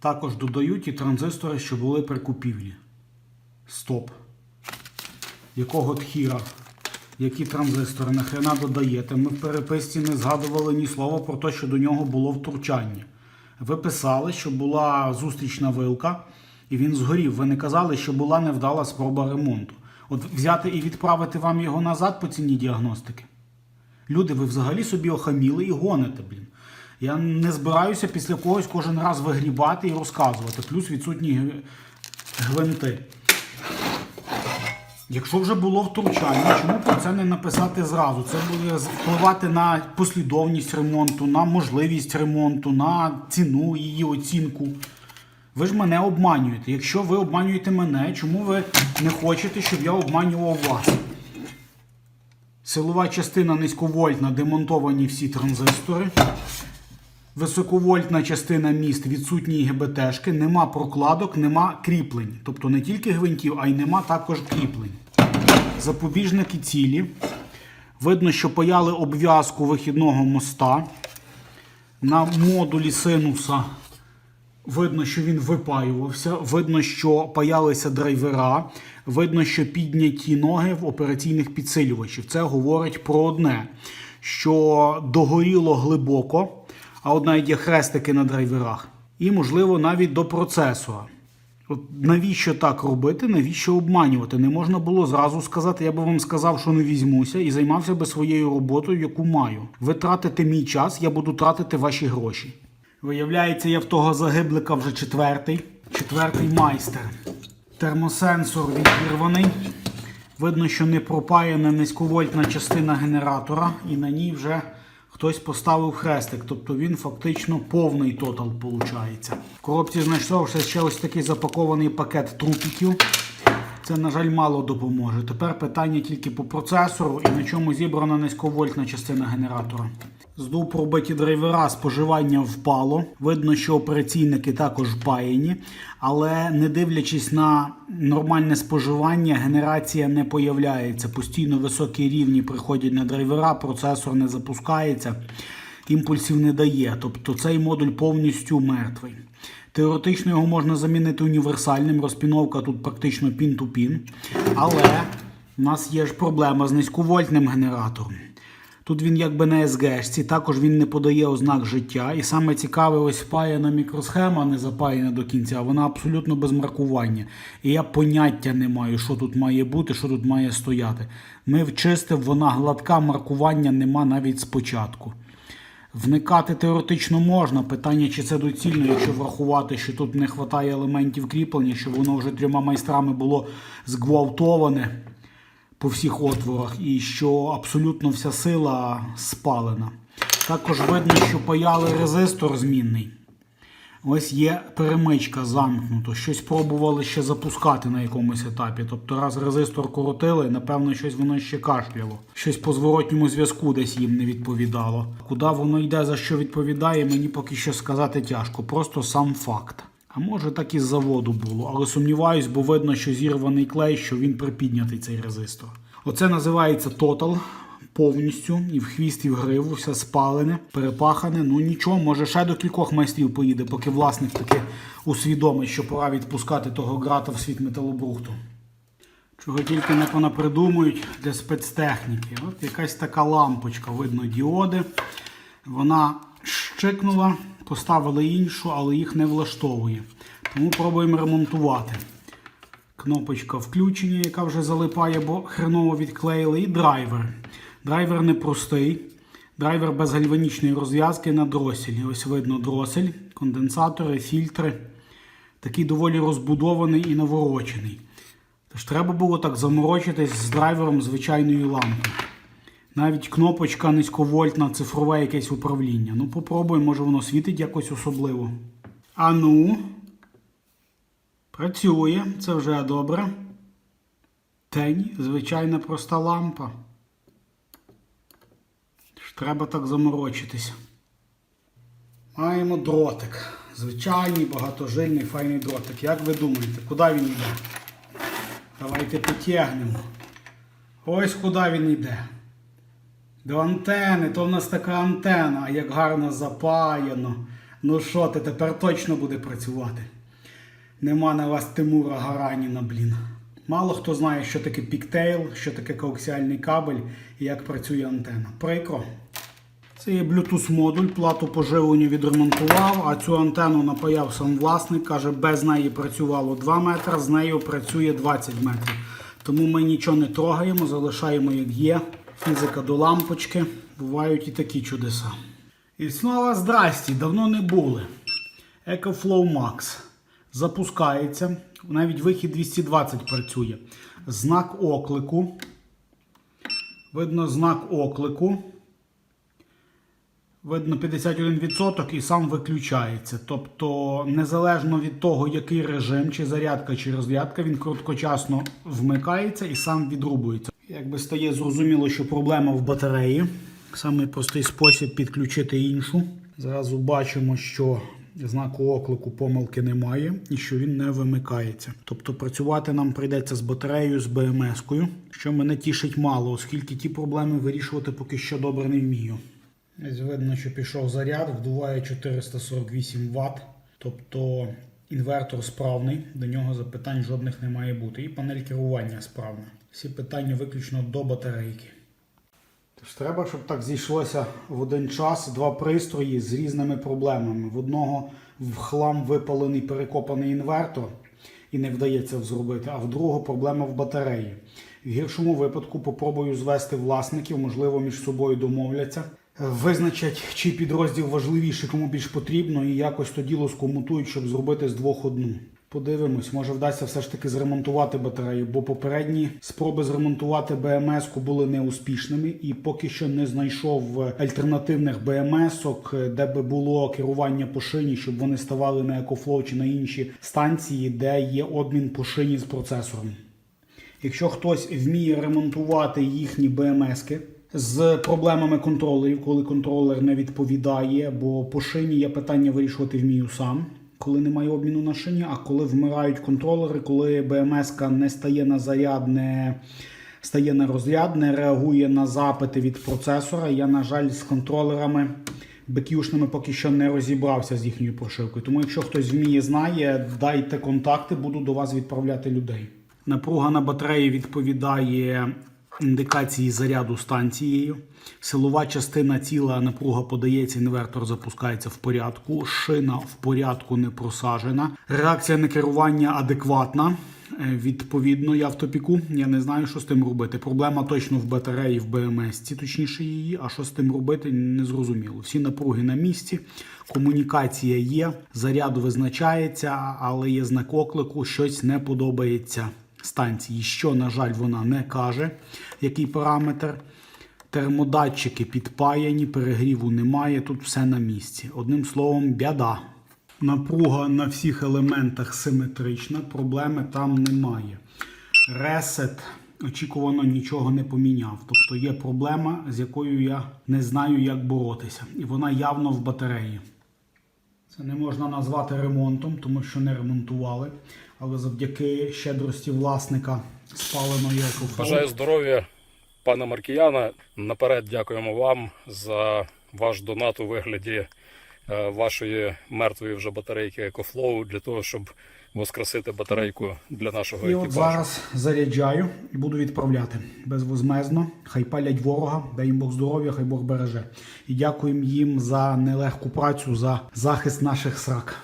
Також додаю ті транзистори, що були при купівлі. Стоп. Якого тхіра? Які транзистори нахрена додаєте? Ми в переписці не згадували ні слова про те, що до нього було втручання. Ви писали, що була зустрічна вилка, і він згорів. Ви не казали, що була невдала спроба ремонту. От взяти і відправити вам його назад по ціні діагностики. Люди, ви взагалі собі охаміли і гоните, блін. Я не збираюся після когось кожен раз вигрібати і розказувати. Плюс відсутні гвинти. Якщо вже було втручання, чому про це не написати зразу? Це буде впливати на послідовність ремонту, на можливість ремонту, на ціну її оцінку. Ви ж мене обманюєте. Якщо ви обманюєте мене, чому ви не хочете, щоб я обманював вас? Силова частина низьковольтна, демонтовані всі транзистори. Високовольтна частина міст, відсутні ГБТшки, нема прокладок, нема кріплень. Тобто не тільки гвинтів, а й нема також кріплень. Запобіжники цілі. Видно, що паяли обв'язку вихідного моста. На модулі синуса Видно, що він випаювався, видно, що паялися драйвера, видно, що підняті ноги в операційних підсилювачів. Це говорить про одне, що догоріло глибоко, а навіть є хрестики на драйверах, і, можливо, навіть до процесора. От навіщо так робити, навіщо обманювати? Не можна було зразу сказати, я би вам сказав, що не візьмуся, і займався би своєю роботою, яку маю. Ви тратите мій час, я буду тратити ваші гроші. Виявляється, я в того загиблика вже четвертий. Четвертий майстер. Термосенсор відірваний. Видно, що не пропаяна низьковольтна частина генератора, і на ній вже хтось поставив хрестик. Тобто він фактично повний тотал виходить. В коробці знайшовся ще ось такий запакований пакет трупіків. Це, на жаль, мало допоможе. Тепер питання тільки по процесору і на чому зібрана низьковольтна частина генератора. Здув пробиті драйвера, споживання впало. Видно, що операційники також паяні, але не дивлячись на нормальне споживання, генерація не появляється. Постійно високі рівні приходять на драйвера, процесор не запускається, імпульсів не дає. Тобто цей модуль повністю мертвий. Теоретично його можна замінити універсальним, розпіновка тут практично пін-ту-пін. Але в нас є ж проблема з низьковольтним генератором. Тут він якби на СГшці, також він не подає ознак життя. І саме цікаве, ось впаяна мікросхема, не запаяна до кінця, вона абсолютно без маркування. І я поняття не маю, що тут має бути, що тут має стояти. Ми вчистив, вона гладка, маркування нема навіть спочатку. Вникати теоретично можна. Питання, чи це доцільно, якщо врахувати, що тут не вистачає елементів кріплення, що воно вже трьома майстрами було зґвалтоване по всіх отворах, і що абсолютно вся сила спалена. Також видно, що паяли резистор змінний. Ось є перемичка замкнута. Щось пробували ще запускати на якомусь етапі. Тобто, раз резистор коротили, напевно, щось воно ще кашляло. Щось по зворотньому зв'язку десь їм не відповідало. Куди воно йде, за що відповідає, мені поки що сказати тяжко. Просто сам факт. А може так і з заводу було, але сумніваюсь, бо видно, що зірваний клей, що він припіднятий цей резистор. Оце називається Total повністю, і в хвіст, і в гриву, все спалене, перепахане. Ну нічого, може ще до кількох майстрів поїде, поки власник таки усвідомить, що пора відпускати того грата в світ металобрухту. Чого тільки не понапридумують для спецтехніки. От якась така лампочка, видно діоди. Вона щикнула, поставили іншу, але їх не влаштовує. Тому пробуємо ремонтувати. Кнопочка включення, яка вже залипає, бо хреново відклеїли, і драйвер. Драйвер непростий. Драйвер без гальванічної розв'язки на дроселі. Ось видно дросель, конденсатори, фільтри. Такий доволі розбудований і наворочений. Тож треба було так заморочитись з драйвером звичайної лампи. Навіть кнопочка низьковольтна, цифрове якесь управління. Ну, попробуємо, може воно світить якось особливо. А ну. Працює, це вже добре. Тень, звичайна проста лампа. Треба так заморочитись. Маємо дротик. Звичайний, багатожильний, файний дротик. Як ви думаєте, куди він йде? Давайте потягнемо. Ось куди він йде. До антени, то в нас така антена, а як гарно запаяно. Ну що ти, тепер точно буде працювати. Нема на вас Тимура Гараніна, блін. Мало хто знає, що таке піктейл, що таке коаксіальний кабель і як працює антена. Прикро. Це є Bluetooth модуль, плату поживлення відремонтував, а цю антенну напаяв сам власник. Каже, без неї працювало 2 метри, з нею працює 20 метрів. Тому ми нічого не трогаємо, залишаємо як є. Фізика до лампочки. Бувають і такі чудеса. І знову здрасті, давно не були. EcoFlow Max запускається. Навіть вихід 220 працює. Знак оклику. Видно знак оклику. Видно 51% і сам виключається. Тобто, незалежно від того, який режим, чи зарядка, чи розрядка, він короткочасно вмикається і сам відрубується. Якби стає зрозуміло, що проблема в батареї. Самий простий спосіб підключити іншу. Зразу бачимо, що знаку оклику помилки немає і що він не вимикається. Тобто працювати нам прийдеться з батареєю, з БМС-кою, що мене тішить мало, оскільки ті проблеми вирішувати поки що добре не вмію. Ось видно, що пішов заряд, вдуває 448 Вт. Тобто інвертор справний, до нього запитань жодних не має бути. І панель керування справна. Всі питання виключно до батарейки. Тож треба, щоб так зійшлося в один час два пристрої з різними проблемами. В одного в хлам випалений перекопаний інвертор і не вдається зробити, а в другого проблема в батареї. В гіршому випадку попробую звести власників, можливо, між собою домовляться. Визначать, чий підрозділ важливіший, кому більш потрібно, і якось то діло щоб зробити з двох одну. Подивимось, може вдасться все ж таки зремонтувати батарею, бо попередні спроби зремонтувати БМС-ку були неуспішними, і поки що не знайшов альтернативних БМС-ок, де би було керування по шині, щоб вони ставали на EcoFlow чи на інші станції, де є обмін по шині з процесором. Якщо хтось вміє ремонтувати їхні БМСки з проблемами контролерів, коли контролер не відповідає, бо по шині я питання вирішувати вмію сам, коли немає обміну на шині, а коли вмирають контролери, коли БМС не стає на заряд, не стає на розряд, не реагує на запити від процесора. Я, на жаль, з контролерами бекюшними поки що не розібрався з їхньою прошивкою. Тому, якщо хтось вміє, знає, дайте контакти, буду до вас відправляти людей. Напруга на батареї відповідає індикації заряду станцією. Силова частина тіла напруга подається, інвертор запускається в порядку. Шина в порядку не просажена. Реакція на керування адекватна. Е, Відповідно, я в топіку. Я не знаю, що з тим робити. Проблема точно в батареї, в БМС, точніше її. А що з тим робити, не зрозуміло. Всі напруги на місці, комунікація є, заряд визначається, але є знак оклику, щось не подобається станції. Що, на жаль, вона не каже, який параметр. Термодатчики підпаяні, перегріву немає, тут все на місці. Одним словом, біда. Напруга на всіх елементах симетрична, проблеми там немає. Ресет очікувано нічого не поміняв. Тобто є проблема, з якою я не знаю, як боротися. І вона явно в батареї. Це не можна назвати ремонтом, тому що не ремонтували. Але завдяки щедрості власника спаленої екофлоу. Бажаю здоров'я, пане Маркіяна. Наперед дякуємо вам за ваш донат у вигляді вашої мертвої вже батарейки EcoFlow для того, щоб воскресити батарейку для нашого І от зараз заряджаю і буду відправляти безвозмезно. Хай палять ворога, дай їм Бог здоров'я, хай Бог береже. І дякуємо їм за нелегку працю, за захист наших срак.